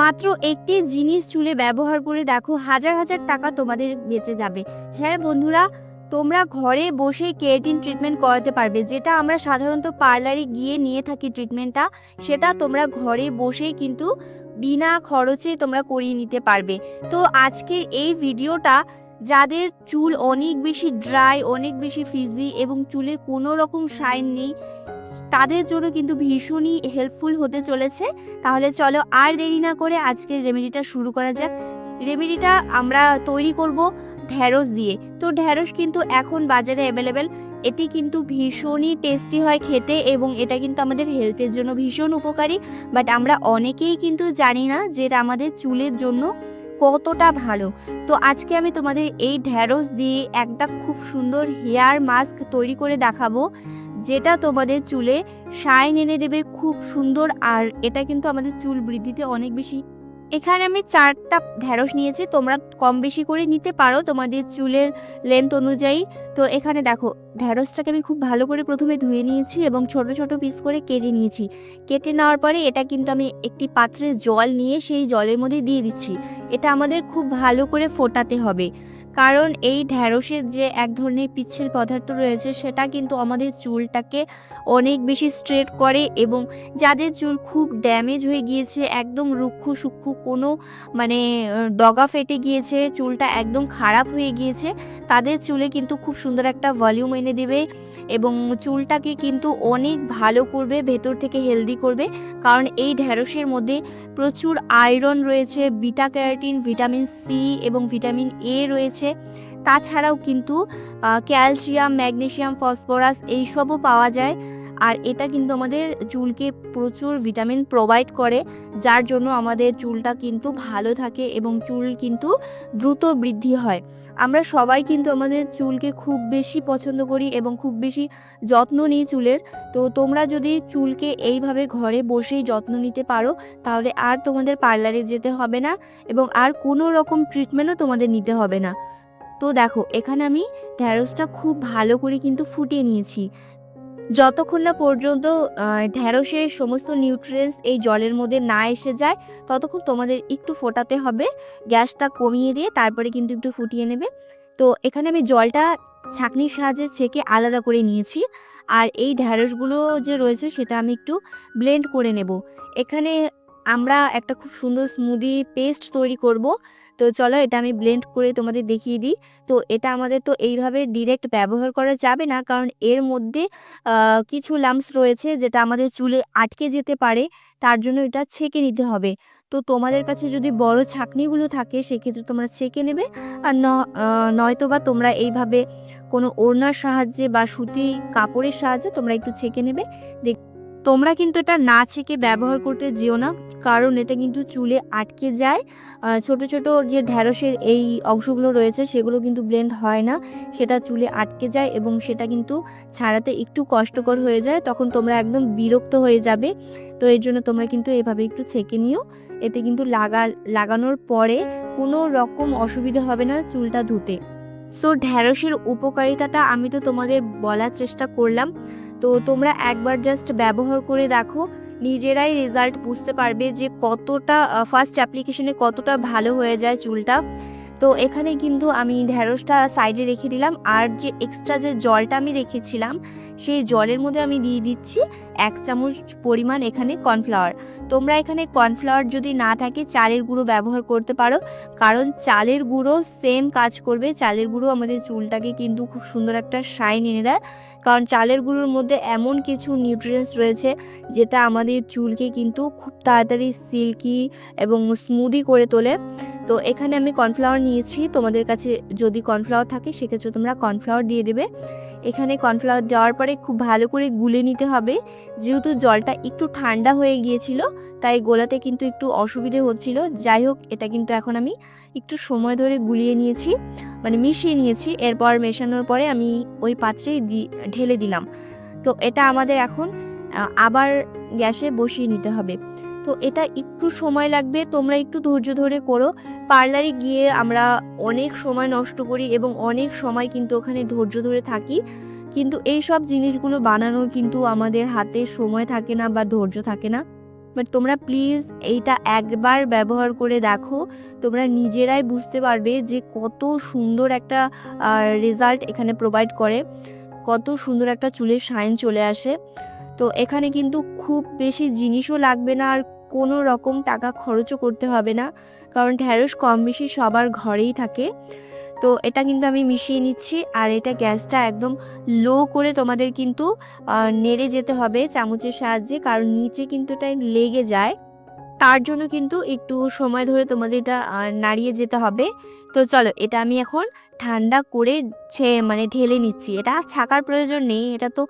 মাত্র একটি জিনিস চুলে ব্যবহার করে দেখো, হাজার হাজার টাকা তোমাদের বেঁচে যাবে। হ্যাঁ বন্ধুরা, তোমরা ঘরে বসে কেরাটিন ট্রিটমেন্ট করাতে পারবে, যেটা আমরা সাধারণত পার্লারে গিয়ে নিয়ে থাকি ট্রিটমেন্টটা সেটা তোমরা ঘরে বসেই কিন্তু বিনা খরচে তোমরা করিয়ে নিতে পারবে। তো আজকের এই ভিডিওটা, যাদের চুল অনেক বেশি ড্রাই অনেক বেশি ফিজি এবং চুলে কোনো রকম শাইন নেই তাদের জন্য কিন্তু ভীষণই হেল্পফুল হতে চলেছে। তাহলে চলো আর দেরি না করে আজকের রেমেডিটা শুরু করা যাক। রেমেডিটা আমরা তৈরি করব ঢ্যাঁড়স দিয়ে। তো ঢ্যাঁড়স কিন্তু এখন বাজারে অ্যাভেলেবেল এটি কিন্তু ভীষণই টেস্টি হয় খেতে এবং এটা কিন্তু আমাদের হেলথের জন্য ভীষণ উপকারী। বাট আমরা অনেকেই কিন্তু জানি না যে এটা আমাদের চুলের জন্য কতটা ভালো। তো আজকে আমি তোমাদের এই ঢ্যাঁড়স দিয়ে একটা খুব সুন্দর হেয়ার মাস্ক তৈরি করে দেখাবো। যেটা তোমাদের চুলে শাইন এনে দেবে খুব সুন্দর, আর এটা কিন্তু আমাদের চুল বৃদ্ধিতে অনেক বেশি। এখানে আমি চারটা ঢ্যাঁড়স নিয়েছি, তোমরা কম বেশি করে নিতে পারো তোমাদের চুলের লেন্থ অনুযায়ী। তো এখানে দেখো ঢ্যাঁড়সটাকে আমি খুব ভালো করে প্রথমে ধুয়ে নিয়েছি এবং ছোট ছোট পিস করে কেটে নিয়েছি। কেটে নেওয়ার পরে এটা কিন্তু আমি একটি পাত্রে জল নিয়ে সেই জলের মধ্যে দিয়ে দিচ্ছি। এটা আমাদের খুব ভালো করে ফোটাতে হবে। কারণ এই ঢ্যাঁড়সের যে এক ধরনের পিচ্ছিল পদার্থ রয়েছে, সেটা কিন্তু আমাদের চুলটাকে অনেক বেশি স্ট্রেট করে এবং যাদের চুল খুব ড্যামেজ হয়ে গিয়েছে, একদম রুক্ষ সূক্ষ্ম কোনো মানে ডগা ফেটে গিয়েছে, চুলটা একদম খারাপ হয়ে গিয়েছে তাদের চুলে কিন্তু খুব সুন্দর একটা ভলিউম এনে দেবে এবং চুলটাকে কিন্তু অনেক ভালো করবে, ভেতর থেকে হেলদি করবে। কারণ এই ঢ্যাঁড়সের মধ্যে প্রচুর আয়রন রয়েছে বিটা ক্যারাটিন ভিটামিন সি এবং ভিটামিন এ রয়েছে। তাছাড়াও কিন্তু ক্যালসিয়াম ম্যাগনেশিয়াম ফসফরাস এইসবও পাওয়া যায়। আর এটা কিন্তু আমাদের চুলকে প্রচুর ভিটামিন প্রোভাইড করে, যার জন্য আমাদের চুলটা কিন্তু ভালো থাকে এবং চুল কিন্তু দ্রুত বৃদ্ধি হয়। আমরা সবাই কিন্তু আমাদের চুলকে খুব বেশি পছন্দ করি এবং খুব বেশি যত্ন নিই চুলের। তো তোমরা যদি চুলকে এইভাবে ঘরে বসেই যত্ন নিতে পারো, তাহলে আর তোমাদের পার্লারে যেতে হবে না এবং আর কোনো রকম ট্রিটমেন্টও তোমাদের নিতে হবে না। তো দেখো, এখানে আমি ঢ্যাঁড়সটা খুব ভালো করে কিন্তু ফুটিয়ে নিয়েছি। যতক্ষণ না পর্যন্ত ঢ্যাঁড়সের সমস্ত নিউট্রিয়েন্টস এই জলের মধ্যে না এসে যায়, ততক্ষণ তোমাদের একটু ফোটাতে হবে। গ্যাসটা কমিয়ে দিয়ে তারপরে কিন্তু একটু ফুটিয়ে নেবে। তো এখানে আমি জলটা ছাঁকনির সাহায্যে ছেঁকে আলাদা করে নিয়েছি। আর এই ঢ্যাঁড়সগুলো যে রয়েছে সেটা আমি একটু ব্লেন্ড করে নেব। এখানে আমরা একটা খুব সুন্দর স্মুদি পেস্ট তৈরি করব। তো চলো এটা আমি ব্লেন্ড করে তোমাদের দেখিয়ে দিই। তো এটা আমাদের তো এইভাবে ডিরেক্ট ব্যবহার করা যাবে না, কারণ এর মধ্যে কিছু লাম্পস রয়েছে যেটা আমাদের চুলে আটকে যেতে পারে, তার জন্য এটা ছেঁকে নিতে হবে। তো তোমাদের কাছে যদি বড় ছাকনিগুলো থাকে, সেক্ষেত্রে তোমরা ছেঁকে নেবে। আর নয়তো বা তোমরা এইভাবে কোনো ওড়নার সাহায্যে বা সুতি কাপড়ের সাহায্যে তোমরা একটু ছেঁকে নেবে। দেখ তোমরা কিন্তু এটা না ছেঁকে ব্যবহার করতে যেও না, কারণ এটা কিন্তু চুলে আটকে যায়। ছোট ছোট যে ঢ্যাঁড়সের এই অংশগুলো রয়েছে, সেগুলো কিন্তু ব্লেন্ড হয় না। সেটা চুলে আটকে যায় এবং সেটা কিন্তু ছাড়াতে একটু কষ্টকর হয়ে যায়, তখন তোমরা একদম বিরক্ত হয়ে যাবে। তো এর জন্য তোমরা কিন্তু এভাবে একটু ছেঁকে নিও। এতে কিন্তু লাগা, লাগানোর পরে কোনো রকম অসুবিধা হবে না চুলটা ধুতে। সো ঢ্যাঁড়সের উপকারিতাটা আমি তো তোমাদের বলার চেষ্টা করলাম। তো তোমরা একবার জাস্ট ব্যবহার করে দেখো, নিজেরাই রেজাল্ট বুঝতে পারবে যে কতটা ফার্স্ট অ্যাপ্লিকেশনে কতটা ভালো হয়ে যায় চুলটা। তো এখানে কিন্তু আমি ঢ্যাঁড়সটা সাইডে রেখে দিলাম, আর যে এক্সট্রা যে জলটা আমি রেখেছিলাম, সেই জলের মধ্যে আমি দিয়ে দিচ্ছি। এক চামচ পরিমাণ এখানে কর্নফ্লাওয়ার। তোমরা এখানে কর্নফ্লাওয়ার যদি না থাকে, চালের গুঁড়ো ব্যবহার করতে পারো। কারণ চালের গুঁড়ো সেম কাজ করবে। চালের গুঁড়ো আমাদের চুলটাকে কিন্তু খুব সুন্দর একটা শাইন এনে দেয়। কারণ চালের গুঁড়োর মধ্যে এমন কিছু নিউট্রিয়েন্টস রয়েছে, যেটা আমাদের চুলকে কিন্তু খুব তাড়াতাড়ি সিল্কি এবং স্মুদি করে তোলে। তো এখানে আমি কর্নফ্লাওয়ার নিয়েছি। তোমাদের কাছে যদি কর্নফ্লাওয়ার থাকে, সেক্ষেত্রে তোমরা কর্নফ্লাওয়ার দিয়ে দেবে। এখানে কর্নফ্লাওয়ার দেওয়ার পরে খুব ভালো করে গুলে নিতে হবে। যেহেতু জলটা একটু ঠান্ডা হয়ে গিয়েছিল, তাই গোলাতে কিন্তু একটু অসুবিধে হচ্ছিল। যাই হোক, এটা কিন্তু এখন আমি একটু সময় ধরে গুলিয়ে নিয়েছি মানে মিশিয়ে নিয়েছি। এরপর মেশানোর পরে আমি ওই পাত্রেই ঢেলে দিলাম। তো এটা আমাদের এখন আবার গ্যাসে বসিয়ে নিতে হবে। তো এটা একটু সময় লাগবে, তোমরা একটু ধৈর্য ধরে করো। পার্লারে গিয়ে আমরা অনেক সময় নষ্ট করি এবং অনেক সময় কিন্তু ওখানে ধৈর্য ধরে থাকি। কিন্তু এই সব জিনিসগুলো বানানোর কিন্তু আমাদের হাতে সময় থাকে না বা ধৈর্য থাকে না। বাট তোমরা প্লিজ এইটা একবার ব্যবহার করে দেখো, তোমরা নিজেরাই বুঝতে পারবে যে কত সুন্দর একটা রেজাল্ট এখানে প্রোভাইড করে, কত সুন্দর একটা চুলের শাইন চলে আসে। তো এখানে কিন্তু খুব বেশি জিনিসও লাগবে না আর কোনো রকম টাকা খরচও করতে হবে না, কারণ ঢ্যাঁড়স কম বেশি সবার ঘরেই থাকে। তো এটা কিন্তু আমি মিশিয়ে নিচ্ছি আর এটা গ্যাসটা একদম লো করে তোমাদের কিন্তু নেড়ে যেতে হবে চামচের সাহায্যে কারণ নিচে কিন্তু এটা লেগে যায়। তার জন্য কিন্তু একটু সময় ধরে তোমাদের এটা নাড়িয়ে যেতে হবে। তো চলো এটা আমি এখন ঠান্ডা করে ছে মানে ঢেলে নিচ্ছি। এটা ছাকার প্রয়োজন নেই, এটা তো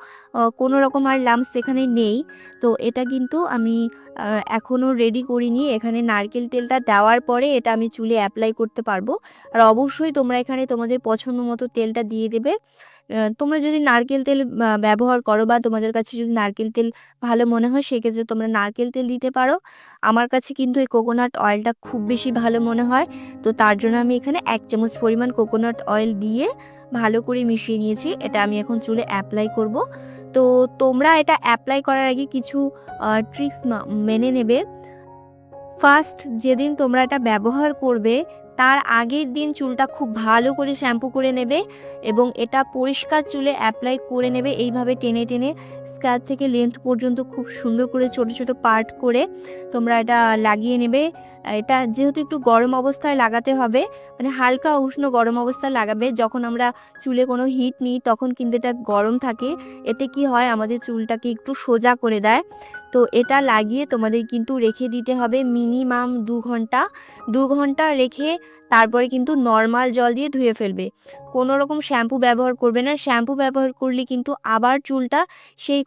কোনো রকম আর লাম্পস এখানে নেই। তো এটা কিন্তু আমি এখনও রেডি করিনি। এখানে নারকেল তেলটা দেওয়ার পরে এটা আমি চুলে অ্যাপ্লাই করতে পারব। আর অবশ্যই তোমরা এখানে তোমাদের পছন্দ মতো তেলটা দিয়ে দেবে। তোমরা যদি নারকেল তেল ব্যবহার করো বা তোমাদের কাছে যদি নারকেল তেল ভালো মনে হয়, সেক্ষেত্রে তোমরা নারকেল তেল দিতে পারো। আমার কাছে কিন্তু এই কোকোনাট অয়েলটা খুব বেশি ভালো মনে হয়। তো তার জন্য আমি এখানে এক চামচ পরিমাণ কোকোনাট অয়েল দিয়ে ভালো করে মিশিয়ে নিয়েছি। এটা আমি এখন চুলে অ্যাপ্লাই করব। তো তোমরা এটা অ্যাপ্লাই করার আগে কিছু ট্রিক্স মেনে নেবে। ফার্স্ট যেদিন তোমরা এটা ব্যবহার করবে তার আগের দিন চুলটা খুব ভালো করে শ্যাম্পু করে নেবে এবং এটা পরিষ্কার চুলে অ্যাপ্লাই করে নেবে। এইভাবে টেনে টেনে স্ক্যার থেকে লেন্থ পর্যন্ত খুব সুন্দর করে ছোট ছোট পার্ট করে তোমরা এটা লাগিয়ে নেবে। এটা যেহেতু একটু গরম অবস্থায় লাগাতে হবে মানে হালকা উষ্ণ গরম অবস্থায় লাগাবে, যখন আমরা চুলে কোনো হিট নিই তখন কিন্তু এটা গরম থাকে। এতে কি হয়? আমাদের চুলটাকে একটু সোজা করে দেয়। তো এটা লাগিয়ে তোমাদের কিন্তু রেখে দিতে হবে মিনিমাম দু ঘণ্টা। দু ঘণ্টা রেখে তারপরে কিন্তু নর্মাল জল দিয়ে ধুয়ে ফেলবে। কোনো রকম শ্যাম্পু ব্যবহার করবে না। শ্যাম্পু ব্যবহার করলে কিন্তু আবার চুলটা সেই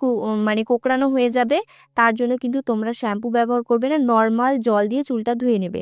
মানে কোকড়ানো হয়ে যাবে। তার জন্য কিন্তু তোমরা শ্যাম্পু ব্যবহার করবে না। নর্মাল জল দিয়ে চুলটা ধুয়ে নেবে।